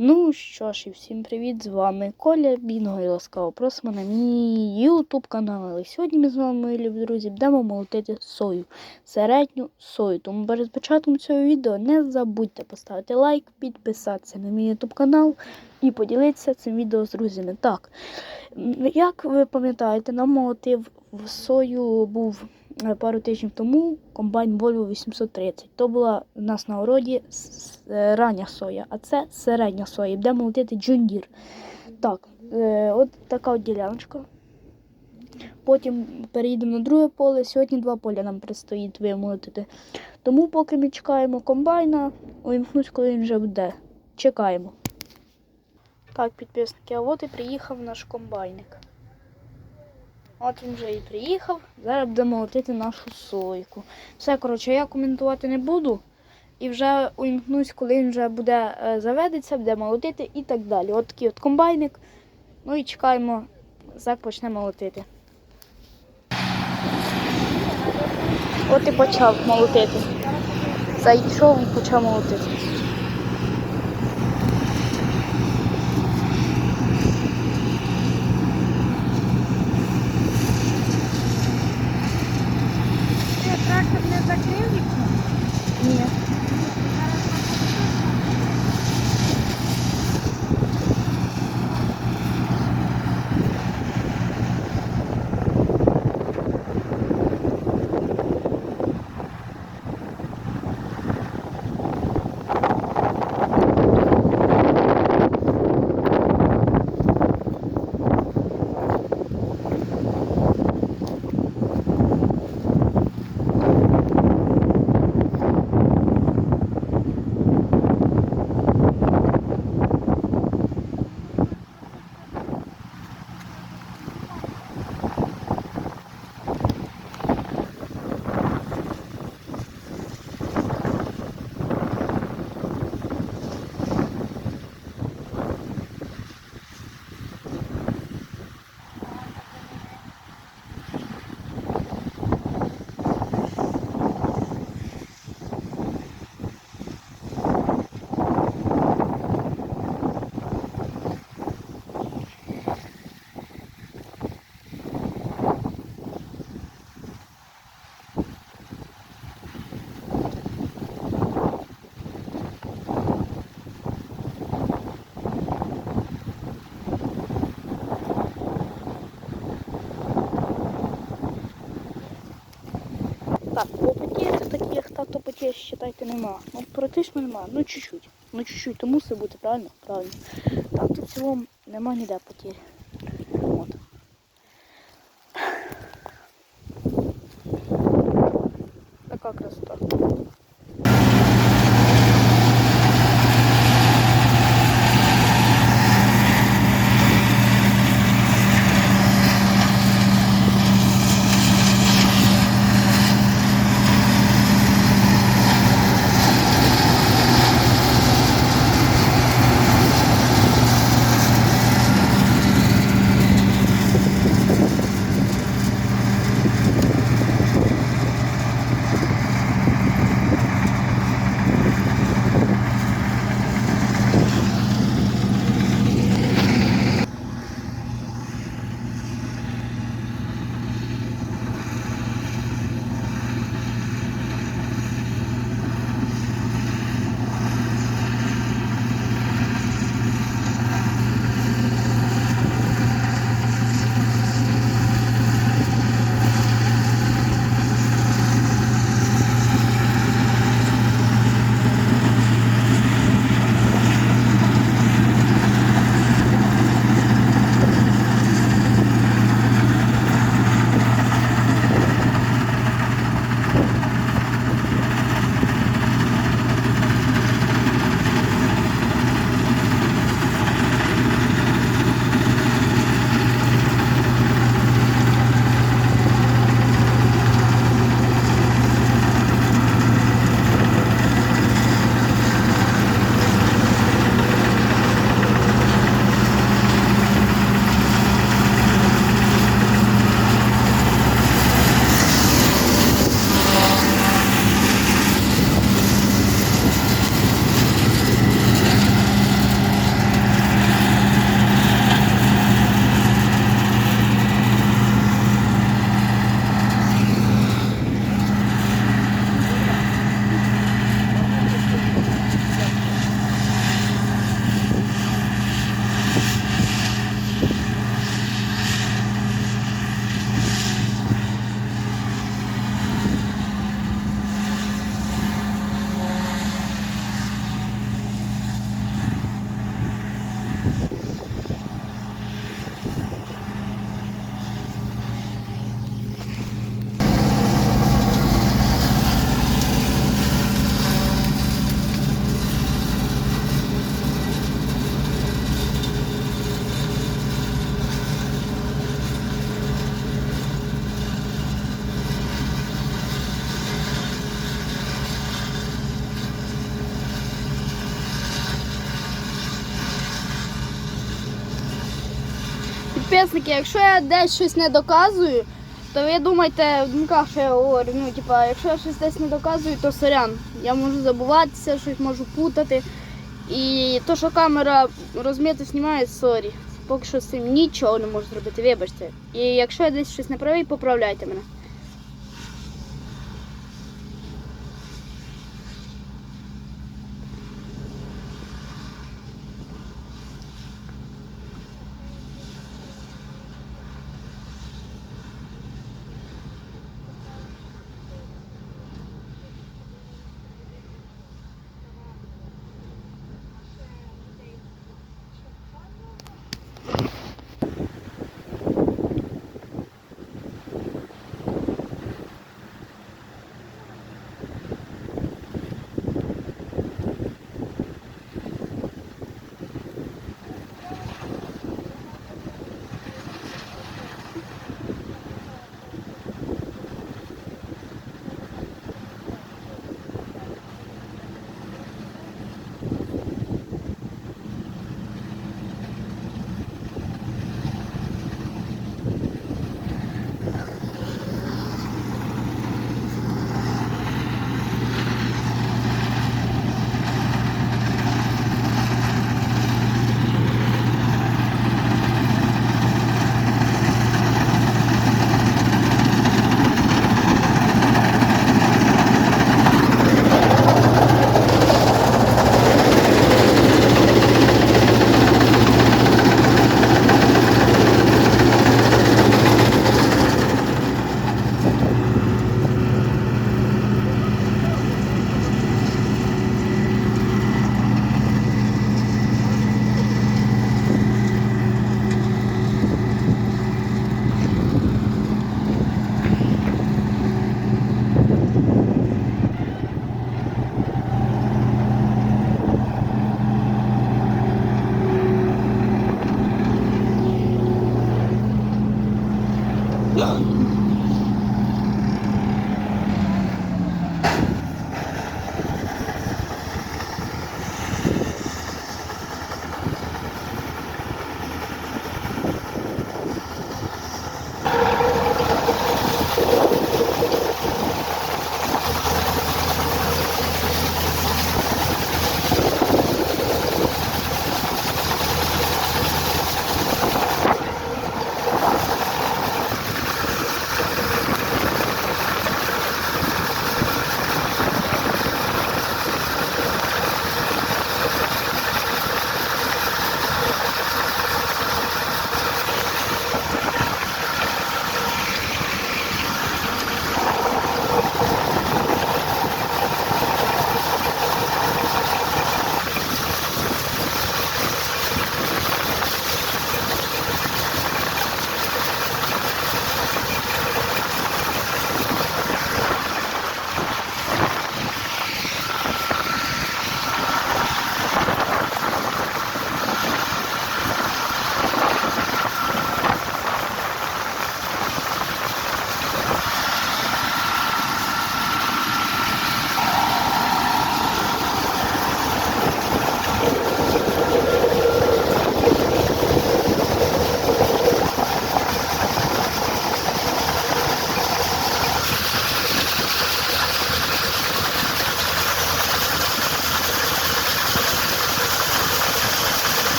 Ну що ж, і всім привіт! З вами Коля Бінго і ласкаво просимо на мій YouTube канал. І сьогодні ми з вами, мої любі друзі, будемо молотити сою, середню сою. Тому перед початком цього відео не забудьте поставити лайк, підписатися на мій YouTube канал і поділитися цим відео з друзями. Так, як ви пам'ятаєте, намолотив в сою був пару тижнів тому комбайн Volvo 830. То була у нас на городі е, рання соя, а це середня соя. Буде молотити джундір. Так, е, от така от діляночка. Потім переїдемо на друге поле. Сьогодні два поля нам предстоїть вимолотити. Тому поки ми чекаємо комбайна, увімкнусь, коли він вже буде. Чекаємо. Так, підписники, а от і приїхав наш комбайник. От він вже і приїхав. Зараз будемо молотити нашу сойку. Все, коротше, я коментувати не буду. І вже увімкнусь, коли він вже буде е, заведеться, буде молотити і так далі. От такий от комбайник. Ну і чекаємо, як почне молотити. От і почав молотити. Зайшов і почав молотити. Трактор не закрив вікно? Потєр, считайте, нема. Ну, практично нема. Ну, чуть-чуть. Ну, чуть-чуть, то мусить бути, правильно? Правильно. Так, тут в цілому нема ніде потєр. Підписники, якщо я десь щось не доказую, то ви думайте в думках, що я говорю. Ну, типа, якщо я щось десь не доказую, то сорян. Я можу забуватися, щось можу путати. І то, що камера розмито знімає, сорі. Поки що з цим нічого не можу зробити, вибачте. І якщо я десь щось не правий, поправляйте мене. Так,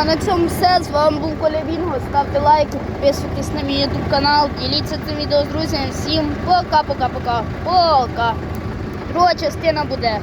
а на цьому все. З вами був Коля Вінго. Ставте лайки, підписуйтесь на мій YouTube канал, діліться цим відео з друзями. Всім пока-пока-пока. Пока! Друга частина буде